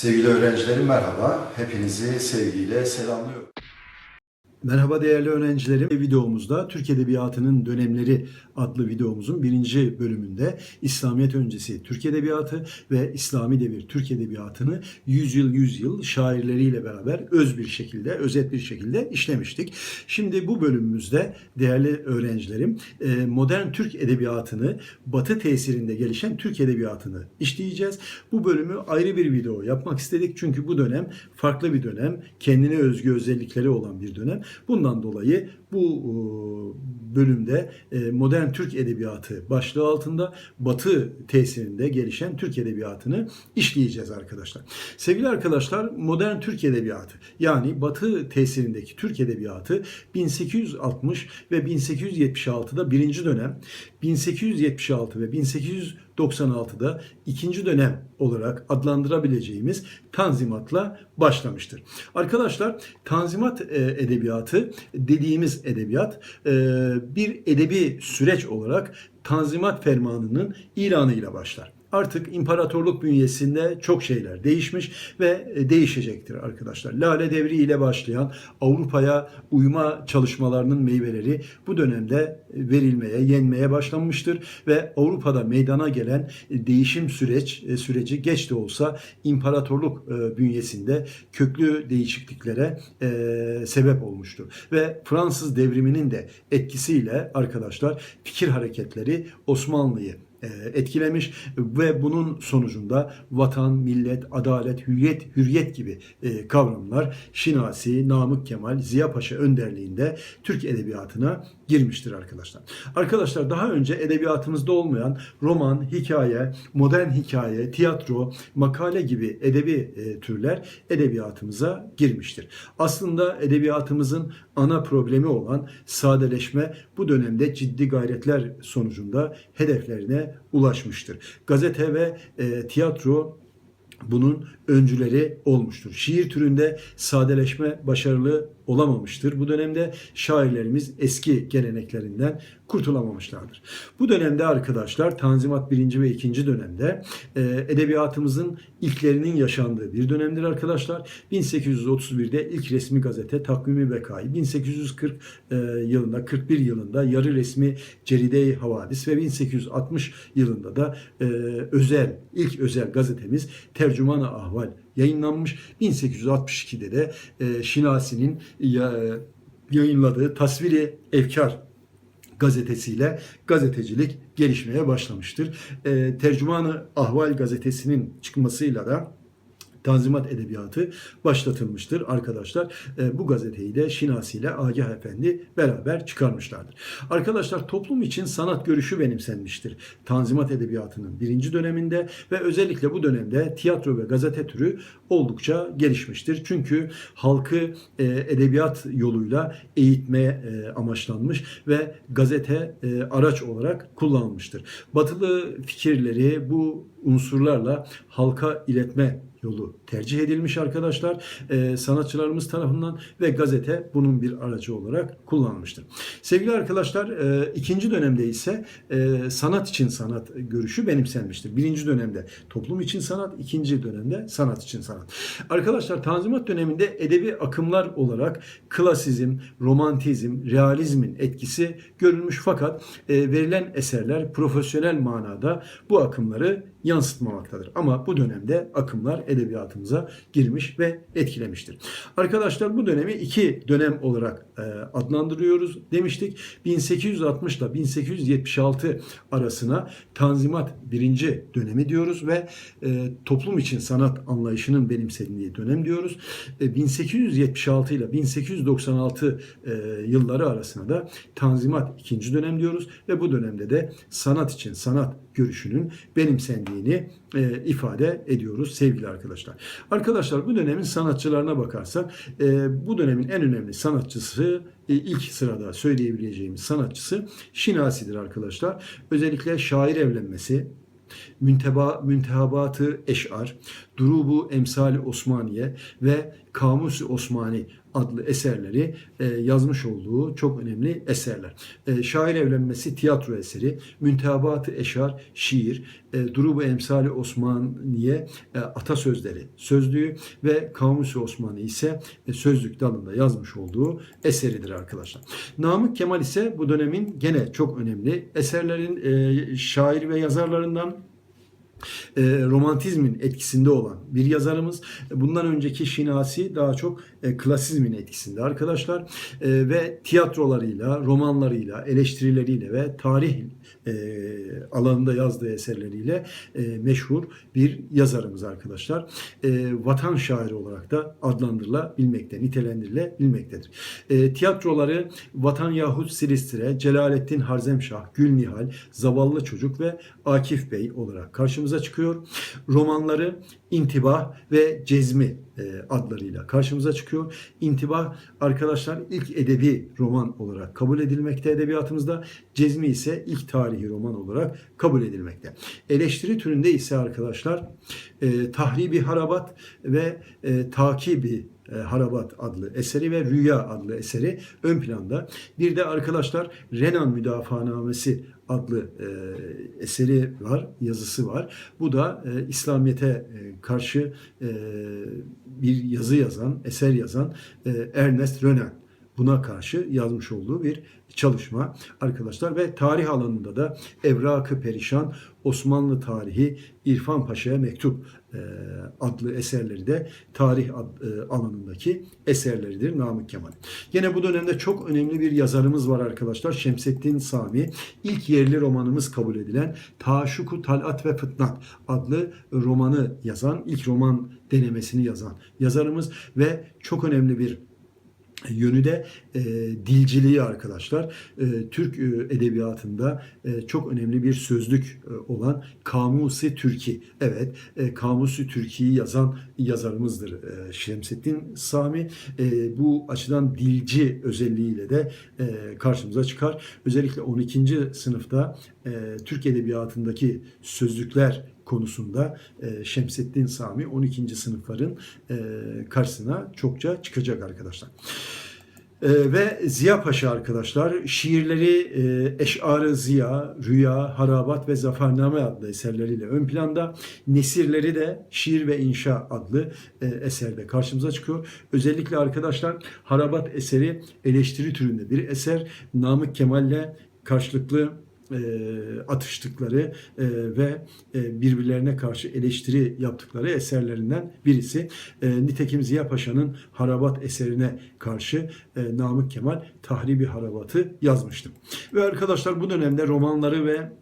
Sevgili öğrencilerim merhaba. Hepinizi sevgiyle selamlıyorum. Merhaba değerli öğrencilerim. Videomuzda Türk Edebiyatı'nın dönemleri adlı videomuzun birinci bölümünde İslamiyet öncesi Türk Edebiyatı ve İslami devir Türk Edebiyatı'nı yüzyıl yüzyıl şairleriyle beraber öz bir şekilde, özet bir şekilde işlemiştik. Şimdi bu bölümümüzde değerli öğrencilerim e, modern Türk Edebiyatı'nı Batı tesirinde gelişen Türk Edebiyatı'nı işleyeceğiz. Bu bölümü ayrı bir video yapmak istedik çünkü bu dönem farklı bir dönem, kendine özgü özellikleri olan bir dönem. Bundan dolayı bu e, bölümde e, modern Türk edebiyatı başlığı altında Batı tesirinde gelişen Türk edebiyatını işleyeceğiz arkadaşlar. Sevgili arkadaşlar modern Türk edebiyatı yani Batı tesirindeki Türk edebiyatı 1860 ve 1876'da birinci dönem, 1876 ve 1896'da ikinci dönem olarak adlandırabileceğimiz tanzimatla başlamıştır. Arkadaşlar tanzimat e, edebiyatı dediğimiz edebiyat e, bir edebi süreç olarak Tanzimat Fermanı'nın ilanıyla başlar. Artık imparatorluk bünyesinde çok şeyler değişmiş ve e, değişecektir arkadaşlar. Lale Devri ile başlayan Avrupa'ya uyma çalışmalarının meyveleri bu dönemde verilmeye, yenmeye başlanmıştır ve Avrupa'da meydana gelen e, değişim süreç e, süreci geç de olsa imparatorluk bünyesinde köklü değişikliklere sebep olmuştur. Ve Fransız devriminin de etkisiyle arkadaşlar fikir hareketleri Osmanlı'yı e, etkilemiş ve bunun sonucunda vatan, millet, adalet, hürriyet, hürriyet gibi e, kavramlar Şinasi, Namık Kemal, Ziya Paşa önderliğinde Türk edebiyatına girmiştir arkadaşlar. Arkadaşlar daha önce edebiyatımızda olmayan roman, hikaye, modern hikaye, tiyatro, makale gibi edebi e, türler edebiyatımıza girmiştir. Aslında edebiyatımızın ana problemi olan sadeleşme bu dönemde ciddi gayretler sonucunda hedeflerine ulaşmıştır. Gazete ve e, tiyatro bunun öncüleri olmuştur. Şiir türünde sadeleşme başarılı olamamıştır. Bu dönemde şairlerimiz eski geleneklerinden kurtulamamışlardır. Bu dönemde arkadaşlar Tanzimat 1. ve 2. dönemde e, edebiyatımızın ilklerinin yaşandığı bir dönemdir arkadaşlar. 1831'de ilk resmi gazete Takvimi Bekayı, 1840 e, yılında 41 yılında yarı resmi Ceride-i Havadis ve 1860 yılında da e, özel ilk özel gazetemiz Tercüman-ı Ahval yayınlanmış. 1862'de de e, Şinasi'nin ya, yayınladığı Tasviri Efkar gazetesiyle gazetecilik gelişmeye başlamıştır. E, Tercümanı Ahval gazetesinin çıkmasıyla da Tanzimat Edebiyatı başlatılmıştır arkadaşlar. E, bu gazeteyi de Şinasi ile Agah Efendi beraber çıkarmışlardır. Arkadaşlar toplum için sanat görüşü benimsenmiştir. Tanzimat Edebiyatı'nın birinci döneminde ve özellikle bu dönemde tiyatro ve gazete türü oldukça gelişmiştir. Çünkü halkı e, edebiyat yoluyla eğitmeye e, amaçlanmış ve gazete e, araç olarak kullanılmıştır. Batılı fikirleri bu unsurlarla halka iletme yolu tercih edilmiş arkadaşlar e, sanatçılarımız tarafından ve gazete bunun bir aracı olarak kullanılmıştır. Sevgili arkadaşlar e, ikinci dönemde ise e, sanat için sanat görüşü benimsenmiştir. Birinci dönemde toplum için sanat, ikinci dönemde sanat için sanat. Arkadaşlar Tanzimat döneminde edebi akımlar olarak klasizm, romantizm, realizmin etkisi görülmüş fakat e, verilen eserler profesyonel manada bu akımları yansıtmamaktadır. Ama bu dönemde akımlar edebiyatımıza girmiş ve etkilemiştir. Arkadaşlar bu dönemi iki dönem olarak adlandırıyoruz demiştik. 1860 ile 1876 arasına Tanzimat birinci dönemi diyoruz ve e, toplum için sanat anlayışının benimsendiği dönem diyoruz. E, 1876 ile 1896 e, yılları arasına da Tanzimat ikinci dönem diyoruz ve bu dönemde de sanat için sanat görüşünün benimsendiğini e, ifade ediyoruz sevgili arkadaşlar. Arkadaşlar bu dönemin sanatçılarına bakarsak e, bu dönemin en önemli sanatçısı e, ilk sırada söyleyebileceğimiz sanatçısı Şinasi'dir arkadaşlar. Özellikle şair evlenmesi, münteba, müntehabatı eşar, Durubu Emsali Osmaniye ve Kamusi Osmani adlı eserleri e, yazmış olduğu çok önemli eserler. E, şair evlenmesi tiyatro eseri, Müntehabat-ı Eşar şiir, e, Durubu Emsali Osmaniye e, atasözleri sözlüğü ve Kamusi Osmani ise e, sözlük dalında yazmış olduğu eseridir arkadaşlar. Namık Kemal ise bu dönemin gene çok önemli eserlerin e, şair ve yazarlarından e, romantizmin etkisinde olan bir yazarımız. Bundan önceki Şinasi daha çok e, klasizmin etkisinde arkadaşlar. E, ve tiyatrolarıyla, romanlarıyla, eleştirileriyle ve tarih e, alanında yazdığı eserleriyle e, meşhur bir yazarımız arkadaşlar. E, vatan şairi olarak da adlandırılabilmekte, nitelendirilebilmektedir. E, tiyatroları Vatan Yahut Silistire, Celalettin Harzemşah, Gülnihal, Zavallı Çocuk ve Akif Bey olarak karşımıza çıkıyor. Romanları İntibah ve Cezmi e, adlarıyla karşımıza çıkıyor. İntibah arkadaşlar ilk edebi roman olarak kabul edilmekte edebiyatımızda. Cezmi ise ilk tarihi roman olarak kabul edilmekte. Eleştiri türünde ise arkadaşlar e, Tahribi Harabat ve e, Takibi e, Harabat adlı eseri ve Rüya adlı eseri ön planda. Bir de arkadaşlar Renan Müdafaanamesi adlı e, eseri var, yazısı var. Bu da e, İslamiyet'e e, karşı e, bir yazı yazan, eser yazan e, Ernest Renan buna karşı yazmış olduğu bir çalışma arkadaşlar ve tarih alanında da Evrakı Perişan, Osmanlı Tarihi, İrfan Paşa'ya Mektup e, adlı eserleri de tarih e, alanındaki eserleridir Namık Kemal. Yine bu dönemde çok önemli bir yazarımız var arkadaşlar. Şemsettin Sami. İlk yerli romanımız kabul edilen Taşuku Talat ve Fıtnat adlı romanı yazan, ilk roman denemesini yazan yazarımız ve çok önemli bir yönü de e, dilciliği arkadaşlar. E, Türk e, edebiyatında e, çok önemli bir sözlük e, olan Kamusi Türki. Evet, e, Kamusi Türki'yi yazan yazarımızdır e, Şemsettin Sami. E, bu açıdan dilci özelliğiyle de e, karşımıza çıkar. Özellikle 12. sınıfta e, Türk edebiyatındaki sözlükler konusunda e, Şemsettin Sami 12. sınıfların e, karşısına çokça çıkacak arkadaşlar. E, ve Ziya Paşa arkadaşlar şiirleri e, Eş'arı Ziya, Rüya, Harabat ve Zafername adlı eserleriyle ön planda. Nesirleri de Şiir ve İnşa adlı e, eserde karşımıza çıkıyor. Özellikle arkadaşlar Harabat eseri eleştiri türünde bir eser. Namık Kemal'le karşılıklı atıştıkları e, ve e, birbirlerine karşı eleştiri yaptıkları eserlerinden birisi. E, nitekim Ziya Paşa'nın Harabat eserine karşı e, Namık Kemal Tahribi Harabat'ı yazmıştı. Ve arkadaşlar bu dönemde romanları ve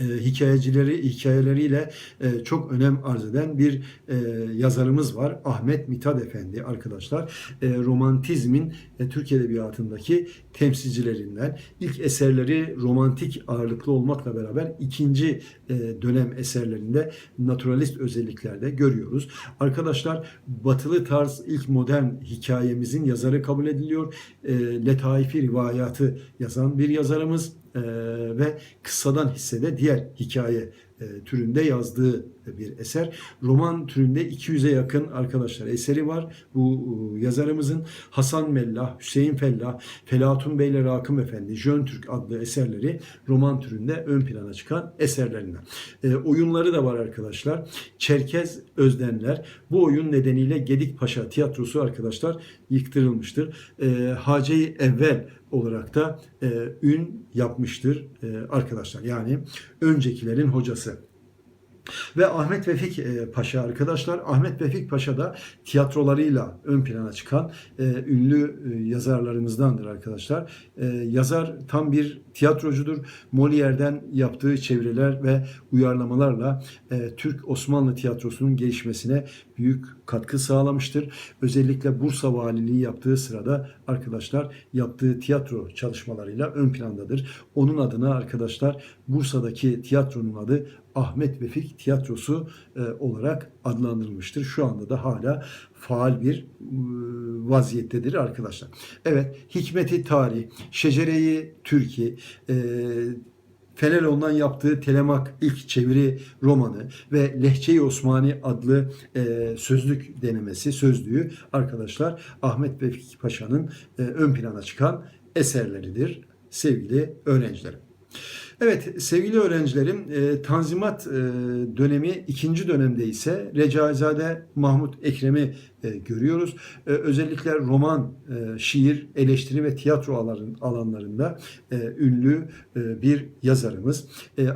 e, hikayecileri hikayeleriyle e, çok önem arz eden bir e, yazarımız var. Ahmet Mithat Efendi arkadaşlar. E, romantizmin e, Türk Edebiyatı'ndaki temsilcilerinden. İlk eserleri romantik ağırlıklı olmakla beraber ikinci e, dönem eserlerinde naturalist özelliklerde görüyoruz. Arkadaşlar batılı tarz ilk modern hikayemizin yazarı kabul ediliyor. E, Letaifi rivayatı yazan bir yazarımız e, ve kıssadan hissede diğer hikaye e, türünde yazdığı bir eser. Roman türünde 200'e yakın arkadaşlar eseri var. Bu yazarımızın Hasan Mellah, Hüseyin Fellah, Felatun Bey ile Rakım Efendi, Jön Türk adlı eserleri roman türünde ön plana çıkan eserlerinden. E, oyunları da var arkadaşlar. Çerkez Özdenler. Bu oyun nedeniyle Gedik Paşa tiyatrosu arkadaşlar yıktırılmıştır. E, Hace-i Evvel olarak da e, ün yapmıştır e, arkadaşlar. Yani öncekilerin hocası. Ve Ahmet Vefik e, Paşa arkadaşlar. Ahmet Vefik Paşa da tiyatrolarıyla ön plana çıkan e, ünlü e, yazarlarımızdandır arkadaşlar. E, yazar tam bir tiyatrocudur. Molière'den yaptığı çeviriler ve uyarlamalarla e, Türk Osmanlı tiyatrosunun gelişmesine büyük katkı sağlamıştır. Özellikle Bursa Valiliği yaptığı sırada arkadaşlar yaptığı tiyatro çalışmalarıyla ön plandadır. Onun adına arkadaşlar Bursa'daki tiyatronun adı Ahmet Vefik Tiyatrosu e, olarak adlandırılmıştır. Şu anda da hala faal bir e, vaziyettedir arkadaşlar. Evet, Hikmeti Tarih, Şecereyi Türkiye, e, Feneroğlu'ndan yaptığı Telemak ilk çeviri romanı ve Lehçe-i Osmani adlı e, sözlük denemesi, sözlüğü arkadaşlar Ahmet Vefik Paşa'nın e, ön plana çıkan eserleridir sevgili öğrencilerim. Evet sevgili öğrencilerim e, Tanzimat e, dönemi ikinci dönemde ise Recaizade Mahmut Ekrem'i e, görüyoruz. Özellikle roman, şiir, eleştiri ve tiyatro alan- alanlarında ünlü bir yazarımız.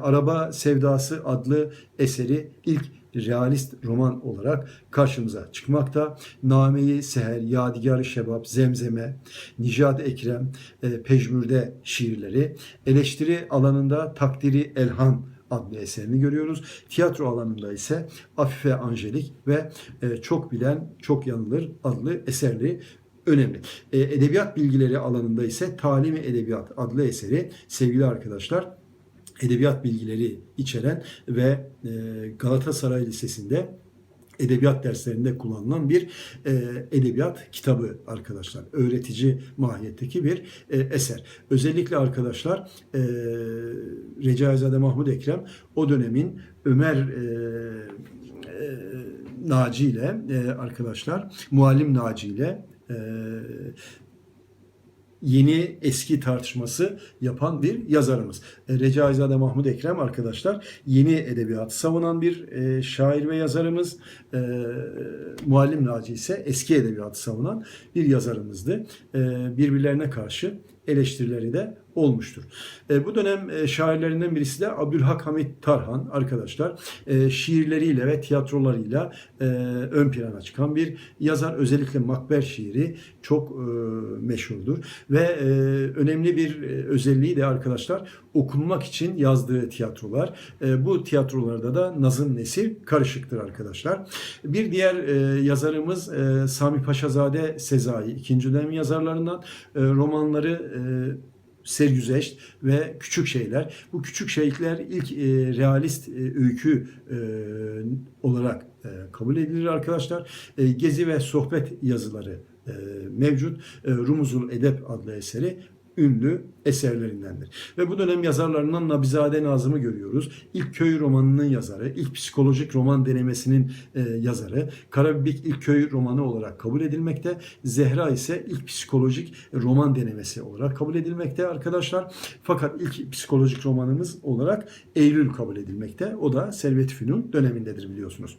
Araba Sevdası adlı eseri ilk realist roman olarak karşımıza çıkmakta. Nameyi Seher, Yadigar-ı Şebap, Zemzeme, Nicat Ekrem, e, Pejmürde şiirleri, eleştiri alanında Takdiri Elhan adlı eserini görüyoruz. Tiyatro alanında ise Afife Angelik ve e, Çok Bilen Çok Yanılır adlı eserleri önemli. E, edebiyat bilgileri alanında ise Talimi Edebiyat adlı eseri sevgili arkadaşlar edebiyat bilgileri içeren ve e, Galatasaray Lisesi'nde edebiyat derslerinde kullanılan bir e, edebiyat kitabı arkadaşlar. Öğretici mahiyetteki bir e, eser. Özellikle arkadaşlar Recaizade Mahmud Ekrem o dönemin Ömer Naci ile arkadaşlar Muallim Naci ile yeni eski tartışması yapan bir yazarımız. E, Recaizade Mahmud Ekrem arkadaşlar yeni edebiyatı savunan bir e, şair ve yazarımız. E, Muallim Naci ise eski edebiyatı savunan bir yazarımızdı. Birbirlerine karşı eleştirileri de olmuştur. E, bu dönem e, şairlerinden birisi de Abdülhak Hamit Tarhan arkadaşlar. E, şiirleriyle ve tiyatrolarıyla e, ön plana çıkan bir yazar. Özellikle Makber şiiri çok e, meşhurdur. Ve e, önemli bir e, özelliği de arkadaşlar okunmak için yazdığı tiyatrolar. E, bu tiyatrolarda da nazım nesir karışıktır arkadaşlar. Bir diğer e, yazarımız e, Sami Paşazade Sezai. ikinci dönem yazarlarından e, romanları sergüzeşt ve küçük şeyler. Bu küçük şeyler ilk e, realist e, öykü e, olarak e, kabul edilir arkadaşlar. E, gezi ve sohbet yazıları e, mevcut. E, Rumuzul Edep adlı eseri ünlü eserlerindendir. Ve bu dönem yazarlarından Nabizade Nazım'ı görüyoruz. İlk köy romanının yazarı, ilk psikolojik roman denemesinin e, yazarı. Karabibik ilk köy romanı olarak kabul edilmekte. Zehra ise ilk psikolojik roman denemesi olarak kabul edilmekte arkadaşlar. Fakat ilk psikolojik romanımız olarak Eylül kabul edilmekte. O da Servet-i Fünun dönemindedir biliyorsunuz.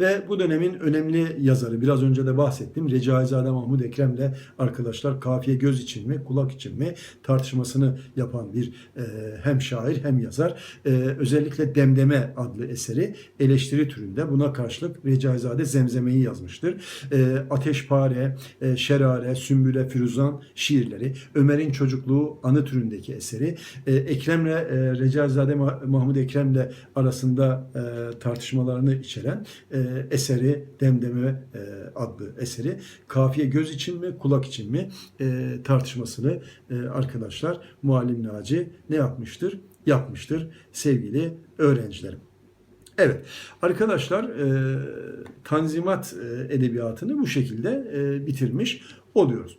Ve bu dönemin önemli yazarı biraz önce de bahsettim. Recaizade Mahmud Ekrem'le arkadaşlar kafiye göz için mi kulak için mi tartışmasını yapan bir e, hem şair hem yazar. E, özellikle Demdeme adlı eseri eleştiri türünde buna karşılık Recaizade Zemzeme'yi yazmıştır. E, Ateşpare, e, Şerare, Sümbüle, Firuzan şiirleri, Ömer'in çocukluğu anı türündeki eseri, e, Ekrem'le e, Recaizade Ma- Mahmud Ekrem'le arasında e, tartışmalarını içeren e, eseri Demdeme e, adlı eseri kafiye göz için mi kulak için mi e, tartışmasını e, arkadaşlar Muallim Naci ne yapmıştır? Yapmıştır sevgili öğrencilerim. Evet arkadaşlar e, Tanzimat e, edebiyatını bu şekilde e, bitirmiş oluyoruz.